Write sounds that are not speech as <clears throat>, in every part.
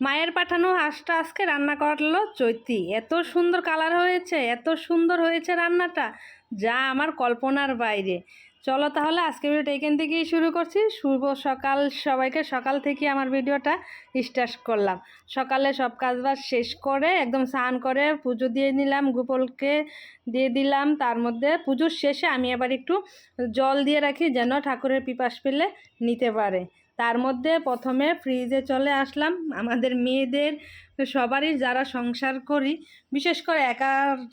মায়ের পাঠানো হাঁসটা আজকে রান্না করল চৈতি। এত সুন্দর কালার হয়েছে, এত সুন্দর হয়েছে রান্নাটা। যা আমার কল্পনার বাইরে। চলো তাহলে আজকে ভিডিওটা এখান থেকেই শুরু করছি। শুভ সকাল সবাইকে। সকাল থেকে আমার ভিডিওটা স্টার্ট করলাম। সকালে সব কাজবাজ শেষ করে একদম স্নান করে পুজো দিয়ে নিলাম, গোপলকে দিয়ে দিলাম। তার মধ্যে পুজোর শেষে আমি আবার একটু জল দিয়ে রাখি যেন ঠাকুরের পিপাস পেলে নিতে পারে। তার মধ্যে প্রথমে ফ্রিজে চলে আসলাম। আমাদের মেয়েদের সবারই যারা সংসার করি, বিশেষ করে একা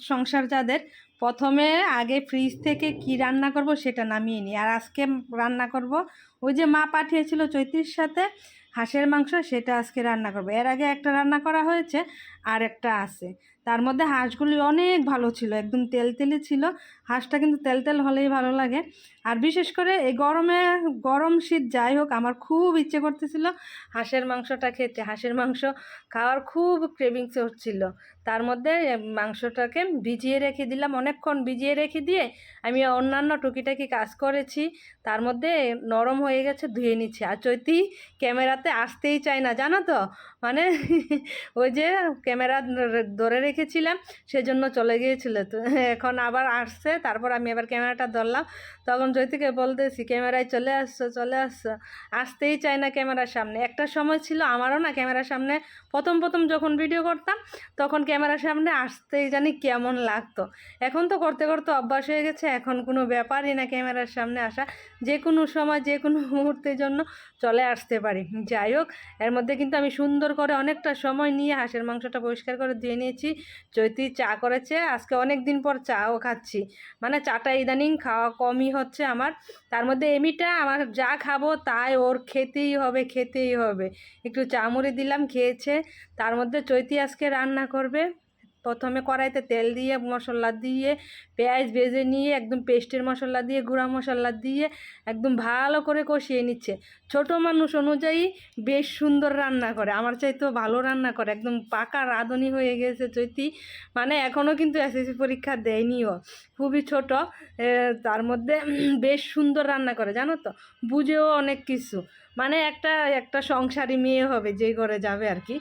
সংসার যাদের, প্রথমে আগে ফ্রিজ থেকে কি রান্না করব সেটা নামিয়ে নিই। আর আজকে রান্না করব, ওই যে মা পাঠিয়েছিল চৈতির সাথে হাঁসের মাংস, সেটা আজকে রান্না করব। এর আগে একটা রান্না করা হয়েছে, আর একটা আছে। তার মধ্যে হাঁসগুলি অনেক ভালো ছিল, একদম তেল তেলে ছিল। হাঁসটা কিন্তু তেল তেল হলেই ভালো লাগে। আর বিশেষ করে এই গরমে, গরম শীত যাই হোক, আমার খুব ইচ্ছে করতেছিল হাঁসের মাংসটা খেতে। হাঁসের মাংস খাওয়ার খুব ক্রেভিংস হচ্ছিল তার মধ্যে মাংসটাকে ভিজিয়ে রেখে দিলাম, অনেকক্ষণ ভিজিয়ে রেখে দিয়ে আমি অন্যান্য টুকিটাকি কাজ করেছি। তার মধ্যে নরম হয়ে গেছে, ধুয়ে নিচ্ছে। আর চৈতি ক্যামেরাতে আসতেই চায় না, জানো তো? মানে ওই যে ক্যামেরা ধরে রেখেছিলাম সেজন্য চলে গিয়েছিল তো। <laughs> এখন আবার আসছে, তারপর আমি আবার ক্যামেরাটা ধরলাম। তখন জ্যোতিকে বলতেছি, ক্যামেরায় চলে আসছো চলে আসছো। আসতেই চায় না ক্যামেরার সামনে। একটা সময় ছিল আমারও না ক্যামেরার সামনে, প্রথম প্রথম যখন ভিডিও করতাম, তখন ক্যামেরার সামনে আসতেই জানি কেমন লাগতো। এখন তো করতে করতে অভ্যাস হয়ে গেছে, এখন কোনো ব্যাপারই না ক্যামেরার সামনে আসা। যে কোনো সময় যে কোনো <laughs> মুহূর্তের জন্য চলে আসতে পারি। যাই হোক, এর মধ্যে কিন্তু আমি সুন্দর করে অনেকটা সময় নিয়ে হাঁসের মাংসটা পরিষ্কার করে দিয়ে নিয়েছি। চৈতি চা করেছে, আজকে অনেক দিন পর চাও খাচ্ছি। মানে চাটা ইদানিং খাওয়া কমই হচ্ছে আমার। তার মধ্যে এমিটা আমার যা খাব তাই ওর খেতেই হবে খেতেই হবে। একটু চা মুড়ি দিলাম, খেয়েছে। তার মধ্যে চৈতি আজকে রান্না করবে। প্রথমে কড়াইতে তেল দিয়ে মশলা দিয়ে, পেঁয়াজ ভেজে নিয়ে, একদম পেস্টের মশলা দিয়ে, গুঁড়া মশলা দিয়ে একদম ভালো করে কষিয়ে নিচ্ছে। ছোট মানুষ অনুযায়ী বেশ সুন্দর রান্না করে, আমার চাইতেও ভালো রান্না করে, একদম পাকা রাঁধুনি হয়ে গেছে চৈতি। মানে এখনও কিন্তু এসএসসি পরীক্ষা দেয়নিও, খুবই ছোট তার মধ্যে বেশ সুন্দর রান্না করে, জানো তো? বুঝেও অনেক কিছু। মানে একটা একটা সংসারী মেয়ে হবে যে ঘরে যাবে আর কি।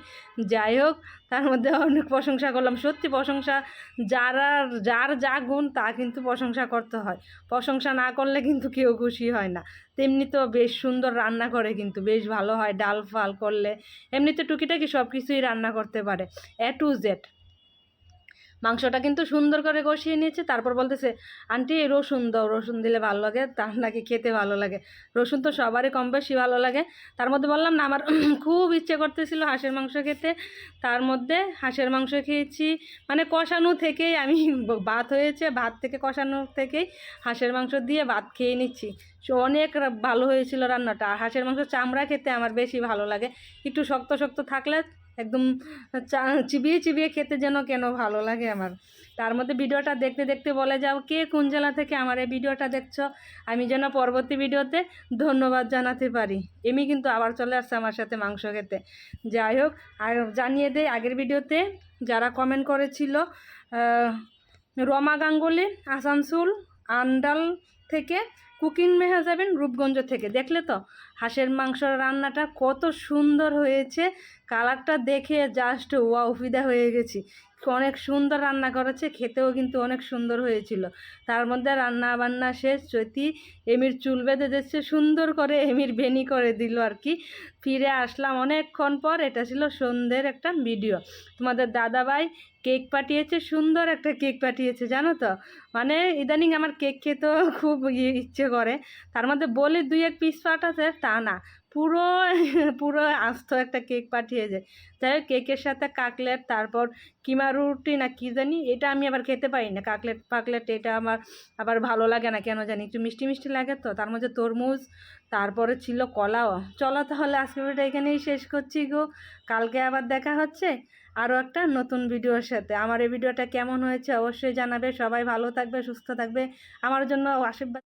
যাই হোক, তার মধ্যে অনেক প্রশংসা করলাম। সত্যি প্রশংসা, যারা, যার যা গুণ, তা কিন্তু প্রশংসা করতে হয়। প্রশংসা না করলে কিন্তু কেউ খুশি হয় না। তেমনি তো বেশ সুন্দর রান্না করে কিন্তু, বেশ ভালো হয়। ডাল ফাল করলে, এমনিতে টুকিটাকি সব কিছুই রান্না করতে পারে। এ টু জেড মাংসটা কিন্তু সুন্দর করে কষিয়ে নিয়েছে, তারপর বলতেছে, আন্টি, রসুন দাও, রসুন দিলে ভালো লাগে, তার নাকি খেতে ভালো লাগে। রসুন তো সবারই কম বেশি ভালো লাগে। তার মধ্যে বললাম, না, আমার <clears throat> খুব ইচ্ছে করতেছিল হাঁসের মাংস খেতে। তার মধ্যে হাঁসের মাংস খেয়েছি মানে কষানো থেকেই আমি ভাত হয়েছে, ভাত থেকে কষানো থেকেই হাঁসের মাংস দিয়ে ভাত খেয়ে নিচ্ছি। অনেক ভালো হয়েছিল রান্নাটা। আর হাঁসের মাংস চামড়া খেতে আমার বেশি ভালো লাগে। একটু শক্ত শক্ত থাকলে একদম চিবিয়ে চিবিয়ে খেতে যেন কেন ভালো লাগে আমার। তার মধ্যে ভিডিওটা দেখতে দেখতে বলে যাও, কে কোন জেলা থেকে আমার এই ভিডিওটা দেখছ? আমি যেন পরবর্তী ভিডিওতে ধন্যবাদ জানাতে পারি। এমনি কিন্তু আবার চলে আসছে আমার সাথে মাংস খেতে। যাই হোক, আর জানিয়ে দেয় আগের ভিডিওতে যারা কমেন্ট করেছিল রমা গাঙ্গুলি, আসানসোল, আন্ডাল থেকে কুকিং মেহা যাবেন রূপগঞ্জ থেকে, দেখলে তো? হাঁসের মাংস রান্নাটা কত সুন্দর হয়েছে, কালারটা দেখে জাস্ট ওয়াও ফিদা হয়ে গেছি। অনেক সুন্দর রান্না করেছে, খেতেও কিন্তু অনেক সুন্দর হয়েছিল। তার মধ্যে রান্না বান্না শেষ চৈতি এমির চুল বেঁধে দিচ্ছে, সুন্দর করে এমির বেনি করে দিল আর কি। ফিরে আসলাম অনেকক্ষণ পর, এটা ছিল সন্ধ্যের একটা ভিডিও তোমাদের দাদাভাই কেক পাঠিয়েছে, সুন্দর একটা কেক পাঠিয়েছে, জানো তো? মানে ইদানিং আমার কেক খেতেও খুব ইয়ে ইচ্ছে করে। তার মধ্যে বলে দুই এক পিস পাঠাতে তা না। পুরো পুরো আস্ত একটা কেক পাঠিয়েছে যাই হোক, কেকের সাথে কাকলেট, তারপর কিমা রুটি না কি জানি, এটা আমি আবার খেতে পারি না। কাকলেট, পাকলেট, এটা আমার আবার ভালো লাগে না, কেন জানি? একটু মিষ্টি মিষ্টি লাগে তো, তার মধ্যে তরমুজ, তারপরে ছিল কলাও। চলো তাহলে আজকে ভিডিওটা এখানেই শেষ করছি গো। কালকে আবার দেখা হচ্ছে আরও একটা নতুন ভিডিওর সাথে। আমার এই ভিডিওটা কেমন হয়েছে অবশ্যই জানাবে। সবাই ভালো থাকবে, সুস্থ থাকবে। আমার জন্য আশীর্বাদ।